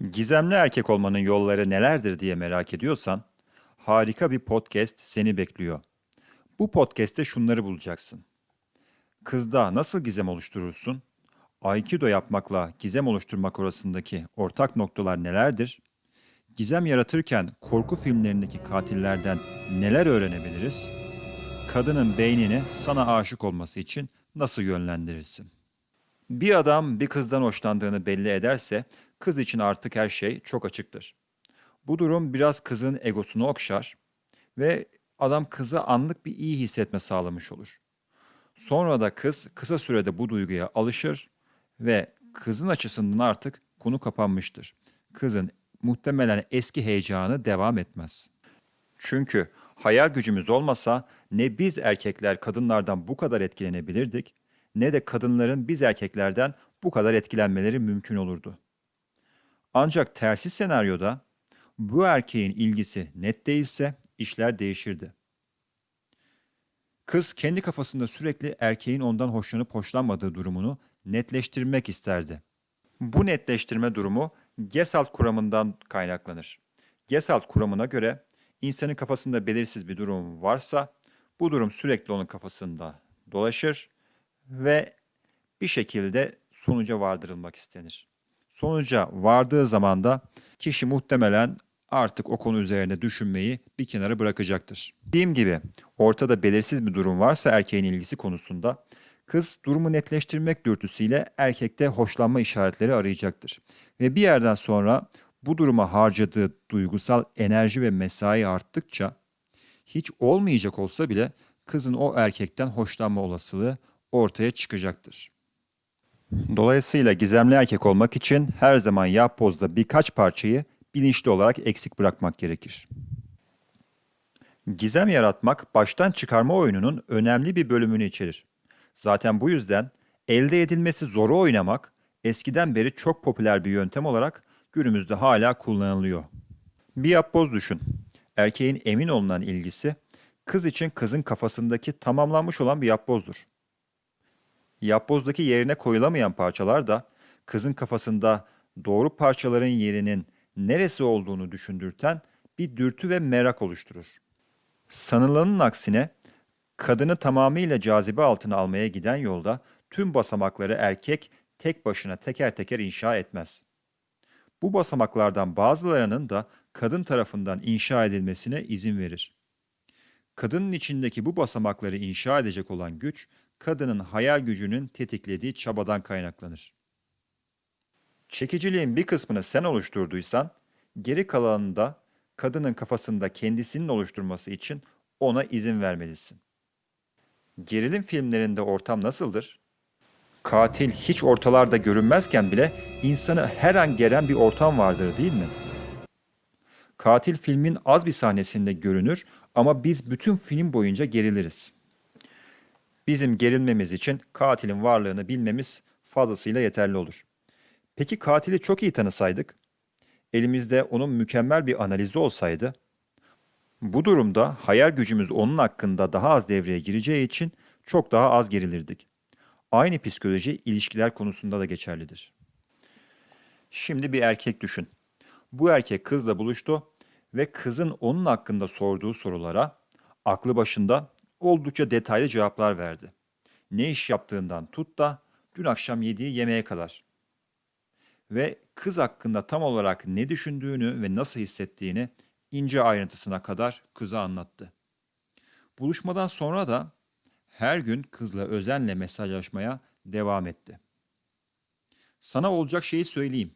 Gizemli erkek olmanın yolları nelerdir diye merak ediyorsan, harika bir podcast seni bekliyor. Bu podcast'te şunları bulacaksın. Kızda nasıl gizem oluşturursun? Aikido yapmakla gizem oluşturmak arasındaki ortak noktalar nelerdir? Gizem yaratırken korku filmlerindeki katillerden neler öğrenebiliriz? Kadının beynini sana aşık olması için nasıl yönlendirirsin? Bir adam bir kızdan hoşlandığını belli ederse kız için artık her şey çok açıktır. Bu durum biraz kızın egosunu okşar ve adam kıza anlık bir iyi hissetme sağlamış olur. Sonra da kız kısa sürede bu duyguya alışır ve kızın açısından artık konu kapanmıştır. Kızın muhtemelen eski heyecanı devam etmez. Çünkü hayal gücümüz olmasa ne biz erkekler kadınlardan bu kadar etkilenebilirdik ne de kadınların biz erkeklerden bu kadar etkilenmeleri mümkün olurdu. Ancak tersi senaryoda bu erkeğin ilgisi net değilse işler değişirdi. Kız kendi kafasında sürekli erkeğin ondan hoşlanıp hoşlanmadığı durumunu netleştirmek isterdi. Bu netleştirme durumu Gestalt kuramından kaynaklanır. Gestalt kuramına göre insanın kafasında belirsiz bir durum varsa bu durum sürekli onun kafasında dolaşır ve bir şekilde sonuca vardırılmak istenir. Sonuca vardığı zaman da kişi muhtemelen artık o konu üzerine düşünmeyi bir kenara bırakacaktır. Dediğim gibi ortada belirsiz bir durum varsa erkeğin ilgisi konusunda kız durumu netleştirmek dürtüsüyle erkekte hoşlanma işaretleri arayacaktır. Ve bir yerden sonra bu duruma harcadığı duygusal enerji ve mesai arttıkça hiç olmayacak olsa bile kızın o erkekten hoşlanma olasılığı ortaya çıkacaktır. Dolayısıyla gizemli erkek olmak için her zaman yapbozda birkaç parçayı bilinçli olarak eksik bırakmak gerekir. Gizem yaratmak baştan çıkarma oyununun önemli bir bölümünü içerir. Zaten bu yüzden elde edilmesi zoru oynamak eskiden beri çok popüler bir yöntem olarak günümüzde hala kullanılıyor. Bir yapboz düşün. Erkeğin emin olunan ilgisi kız için kızın kafasındaki tamamlanmış olan bir yapbozdur. Yapbozdaki yerine koyulamayan parçalar da kızın kafasında doğru parçaların yerinin neresi olduğunu düşündürten bir dürtü ve merak oluşturur. Sanılanın aksine kadını tamamıyla cazibe altına almaya giden yolda tüm basamakları erkek tek başına teker teker inşa etmez. Bu basamaklardan bazılarının da kadın tarafından inşa edilmesine izin verir. Kadının içindeki bu basamakları inşa edecek olan güç, kadının hayal gücünün tetiklediği çabadan kaynaklanır. Çekiciliğin bir kısmını sen oluşturduysan, geri kalanını da kadının kafasında kendisinin oluşturması için ona izin vermelisin. Gerilim filmlerinde ortam nasıldır? Katil hiç ortalarda görünmezken bile insanı her an geren bir ortam vardır değil mi? Katil filmin az bir sahnesinde görünür ama biz bütün film boyunca geriliriz. Bizim gerilmemiz için katilin varlığını bilmemiz fazlasıyla yeterli olur. Peki katili çok iyi tanısaydık, elimizde onun mükemmel bir analizi olsaydı, bu durumda hayal gücümüz onun hakkında daha az devreye gireceği için çok daha az gerilirdik. Aynı psikoloji ilişkiler konusunda da geçerlidir. Şimdi bir erkek düşün. Bu erkek kızla buluştu ve kızın onun hakkında sorduğu sorulara aklı başında oldukça detaylı cevaplar verdi. Ne iş yaptığından tut da dün akşam yediği yemeğe kadar. Ve kız hakkında tam olarak ne düşündüğünü ve nasıl hissettiğini ince ayrıntısına kadar kıza anlattı. Buluşmadan sonra da her gün kızla özenle mesajlaşmaya devam etti. Sana olacak şeyi söyleyeyim.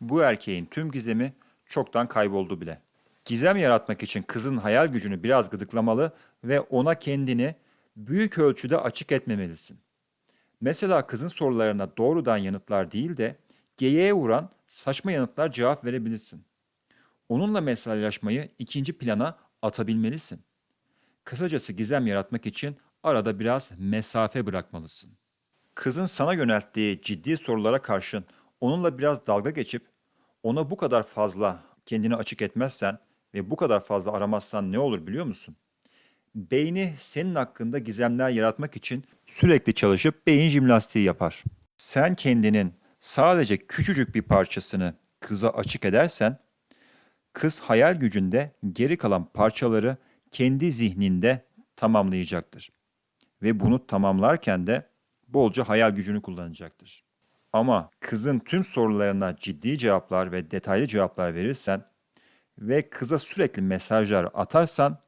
Bu erkeğin tüm gizemi çoktan kayboldu bile. Gizem yaratmak için kızın hayal gücünü biraz gıdıklamalı ve ona kendini büyük ölçüde açık etmemelisin. Mesela kızın sorularına doğrudan yanıtlar değil de geyiğe vuran saçma yanıtlar cevap verebilirsin. Onunla mesajlaşmayı ikinci plana atabilmelisin. Kısacası gizem yaratmak için arada biraz mesafe bırakmalısın. Kızın sana yönelttiği ciddi sorulara karşın onunla biraz dalga geçip ona bu kadar fazla kendini açık etmezsen ve bu kadar fazla aramazsan ne olur biliyor musun? Beyni senin hakkında gizemler yaratmak için sürekli çalışıp beyin jimnastiği yapar. Sen kendinin sadece küçücük bir parçasını kıza açık edersen, kız hayal gücünde geri kalan parçaları kendi zihninde tamamlayacaktır. Ve bunu tamamlarken de bolca hayal gücünü kullanacaktır. Ama kızın tüm sorularına ciddi cevaplar ve detaylı cevaplar verirsen ve kıza sürekli mesajlar atarsan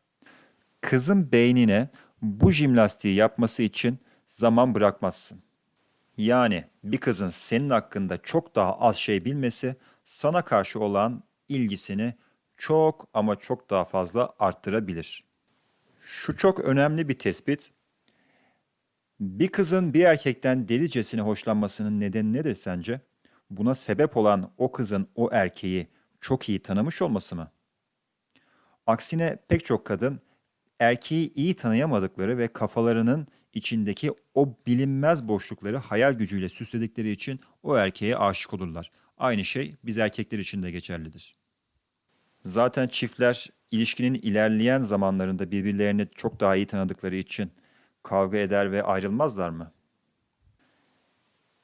kızın beynine bu jimnastiği yapması için zaman bırakmazsın. Yani bir kızın senin hakkında çok daha az şey bilmesi sana karşı olan ilgisini çok ama çok daha fazla arttırabilir. Şu çok önemli bir tespit. Bir kızın bir erkekten delicesine hoşlanmasının nedeni nedir sence? Buna sebep olan o kızın o erkeği çok iyi tanımış olması mı? Aksine pek çok kadın erkeği iyi tanıyamadıkları ve kafalarının içindeki o bilinmez boşlukları hayal gücüyle süsledikleri için o erkeğe aşık olurlar. Aynı şey biz erkekler için de geçerlidir. Zaten çiftler ilişkinin ilerleyen zamanlarında birbirlerini çok daha iyi tanıdıkları için kavga eder ve ayrılmazlar mı?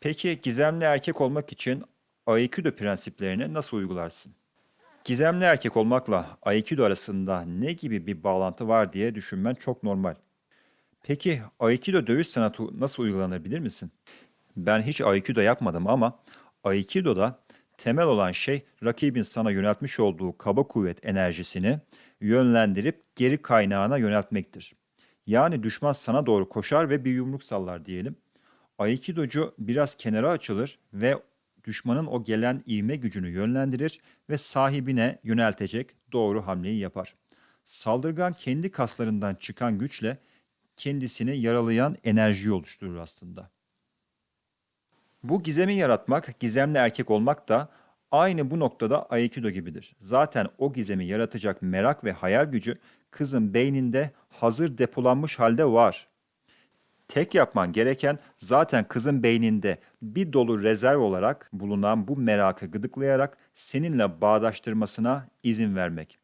Peki gizemli erkek olmak için Aikido prensiplerini nasıl uygularsın? Gizemli erkek olmakla Aikido arasında ne gibi bir bağlantı var diye düşünmen çok normal. Peki Aikido dövüş sanatı nasıl uygulanır bilir misin? Ben hiç Aikido yapmadım ama Aikido'da temel olan şey rakibin sana yöneltmiş olduğu kaba kuvvet enerjisini yönlendirip geri kaynağına yöneltmektir. Yani düşman sana doğru koşar ve bir yumruk sallar diyelim. Aikidocu biraz kenara açılır ve düşmanın o gelen ivme gücünü yönlendirir ve sahibine yöneltecek doğru hamleyi yapar. Saldırgan kendi kaslarından çıkan güçle kendisini yaralayan enerjiyi oluşturur aslında. Bu gizemi yaratmak, gizemli erkek olmak da aynı bu noktada Aikido gibidir. Zaten o gizemi yaratacak merak ve hayal gücü kızın beyninde hazır depolanmış halde var. Tek yapman gereken zaten kızın beyninde bir dolu rezerv olarak bulunan bu merakı gıdıklayarak seninle bağdaştırmasına izin vermek.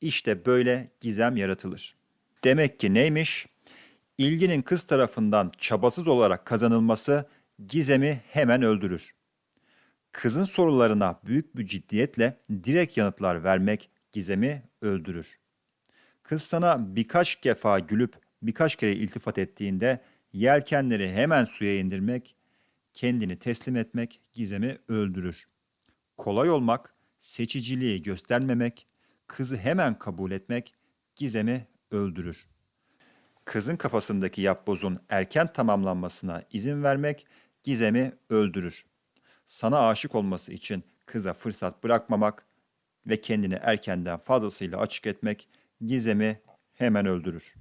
İşte böyle gizem yaratılır. Demek ki neymiş? İlginin kız tarafından çabasız olarak kazanılması gizemi hemen öldürür. Kızın sorularına büyük bir ciddiyetle direkt yanıtlar vermek gizemi öldürür. Kız sana birkaç defa gülüp birkaç kere iltifat ettiğinde yelkenleri hemen suya indirmek, kendini teslim etmek gizemi öldürür. Kolay olmak, seçiciliği göstermemek, kızı hemen kabul etmek gizemi öldürür. Kızın kafasındaki yapbozun erken tamamlanmasına izin vermek gizemi öldürür. Sana aşık olması için kıza fırsat bırakmamak ve kendini erkenden fazlasıyla açık etmek gizemi hemen öldürür.